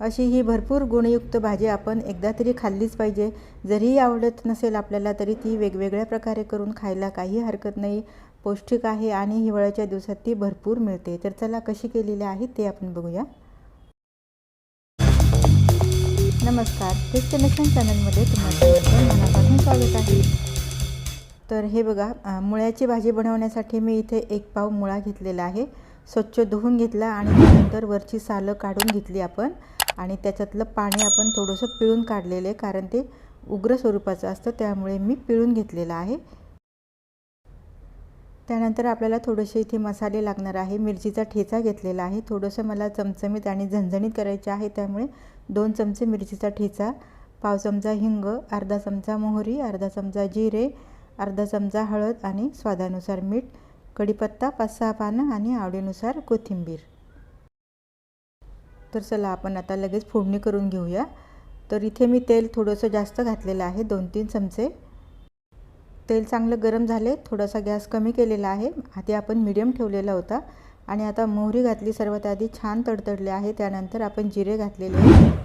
अशी ही भरपूर गुणयुक्त भाजी आपण एकदा तरी खाल्लीच पाहिजे. जरीही आवडत नसेल आपल्याला तरी ती वेगवेगळ्या प्रकारे करून खायला काही हरकत नाही. पौष्टिक आहे आणि हिवाळ्याच्या दिवसात ती भरपूर मिळते. तर चला कशी केलेली आहे ते आपण बघूया. नमस्कार. डेस्टिनेशन चॅनलमध्ये तुम्हाला मनापासून स्वागत आहे. तर हे बघा मुळ्याची भाजी बनवण्यासाठी मी इथे एक पाव मुळा घेतलेला आहे. स्वच्छ धुवून घेतला आणि त्यानंतर वरची सालं काढून घेतली आपण. आणि त्याच्यातलं पाणी आपण थोडंसं पिळून काढलेलं आहे कारण ते उग्र स्वरूपाचं असतं त्यामुळे मी पिळून घेतलेलं आहे. त्यानंतर आपल्याला थोडेसे इथे मसाले लागणार आहे. मिरचीचा ठेचा घेतलेला आहे. थोडंसं मला चमचमीत आणि झणझणीत करायचे आहे त्यामुळे दोन चमचे मिरचीचा ठेचा पाव चमचा हिंग अर्धा चमचा मोहरी अर्धा चमचा जिरे अर्धा चमचा हळद आणि स्वादानुसार मीठ कढीपत्ता पाच सहा पानं आणि आवडीनुसार कोथिंबीर. तर चला आपण आता लगेच फोडणी करून घेऊया. तर इथे मी तेल थोडंसं जास्त घातलेलं आहे दोन तीन चमचे. तेल चांगलं गरम झाले थोडासा गॅस कमी केलेला आहे. आधी आपण मिडियम ठेवलेला होता आणि आता मोहरी घातली सर्वात आधी छान तडतडले आहे. त्यानंतर आपण जिरे घातलेले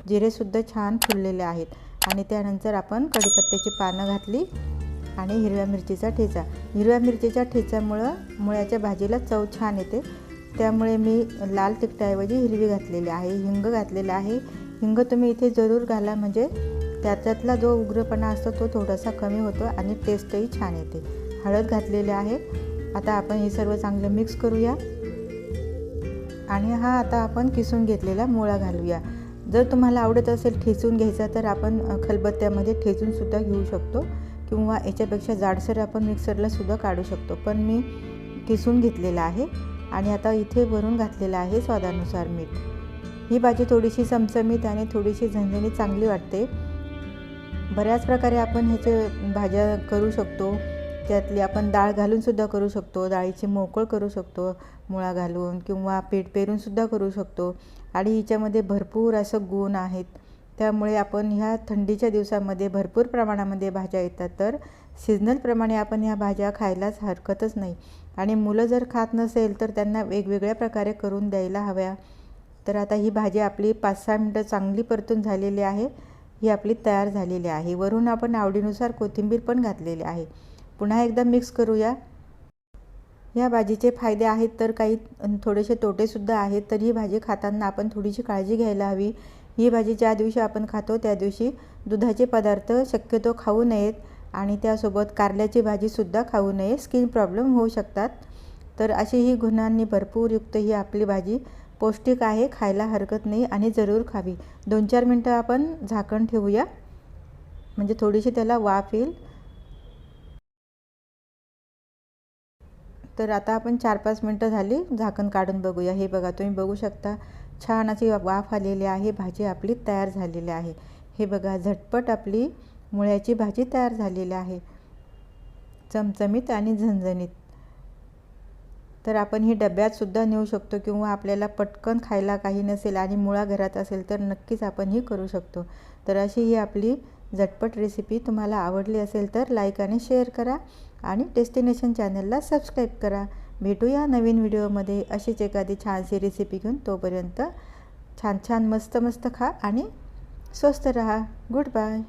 जिरेसुद्धा छान फुललेले आहेत. आणि त्यानंतर आपण कढीपत्त्याची पानं घातली आणि हिरव्या मिरचीचा ठेचा. हिरव्या मिरचीच्या ठेच्यामुळं मुळ्याच्या भाजीला चव छान येते. त्यामुळे मी लाल तिखटाऐवजी हिरवी घातलेली आहे हिंग घातलेला आहे. हिंग तुम्ही इथे जरूर घाला म्हणजे त्याच्यातला जो उग्रपणा असतो तो थोडासा कमी होतो आणि टेस्टही छान येते. हळद घातलेले आहे. आता आपण हे सर्व चांगलं मिक्स करूया. आणि हा आता आपण किसून घेतलेला मुळा घालूया. जर तुम्हाला आवडत असेल ठेचून घ्यायचा तर आपण खलबत्त्यामध्ये ठेचूनसुद्धा घेऊ शकतो. किंवा याच्यापेक्षा जाडसर आपण मिक्सरला सुद्धा काढू शकतो. पण मी किसून घेतलेला आहे. आणि आता इथे भरून घातलेलं आहे स्वादानुसार मीठ. ही भाजी थोडीशी चमचमीत आणि थोडीशी झणझणीत चांगली वाटते. बऱ्याच प्रकारे आपण ह्याचे भाज्या करू शकतो. त्यातली आपण डाळ घालूनसुद्धा करू शकतो. डाळीची मोकळ करू शकतो मुळा घालून किंवा पीठ पेरूनसुद्धा करू शकतो. आणि हिच्यामध्ये भरपूर असं गुण आहेत. त्यामुळे आपण ह्या थंडीच्या दिवसामध्ये भरपूर प्रमाणामध्ये भाज्या येतात तर सिजनलप्रमाणे आपण ह्या भाज्या खायलाच हरकतच नाही. आणि मुलं जर खात नसेल तर त्यांना वेगवेगळ्या प्रकारे करून द्यायला हव्या. तर आता ही भाजी आपली पाच सहा मिनटं चांगली परतून झालेली आहे. ही आपली तयार झालेली आहे. वरून आपण आवडीनुसार कोथिंबीर पण घातलेली आहे. पुन्हा एकदा मिक्स करूया. या भाजीचे फायदे आहेत तर काही थोडेसे तोटेसुद्धा आहेत तर ही भाजी खाताना आपण थोडीशी काळजी घ्यायला हवी. ही भाजी ज्या दिवशी आपण खातो त्या दिवशी दुधाचे पदार्थ शक्यतो खाऊ नयेत आणि त्यासोबत कारल्याची भाजीसुद्धा खाऊ नये. स्किन प्रॉब्लेम होऊ शकतात. तर अशी ही गुणांनी भरपूर युक्त ही आपली भाजी पौष्टिक आहे खायला हरकत नाही आणि जरूर खावी. दोन चार मिनटं आपण झाकण ठेवूया. म्हणजे थोडीशी त्याला वाफ येईल. तर आता आपण चार पाच मिनटं झाली. झाकण काढून बघूया. हे बघा तुम्ही बघू शकता. छान अशी वाफ आलेली आहे भाजी आपली तयार झालेली आहे. हे बघा झटपट आपली मुळ्याची भाजी तयार झालेली आहे. चमचमीत आणि झणझणीत. तर आपण ही डब्यातसुद्धा नेऊ शकतो किंवा आपल्याला पटकन खायला काही नसेल आणि मुळा घरात असेल तर नक्कीच आपण ही करू शकतो. तर अशी ही आपली झटपट रेसिपी तुम्हाला आवडली असेल तर लाईक आणि शेअर करा आणि डेस्टिनेशन चॅनलला सबस्क्राईब करा. भेटूया नवीन व्हिडिओमध्ये. अशीच एखादी छानशी रेसिपी घेऊन तोपर्यंत छान छान मस्त मस्त खा आणि स्वस्त रहा. Good bye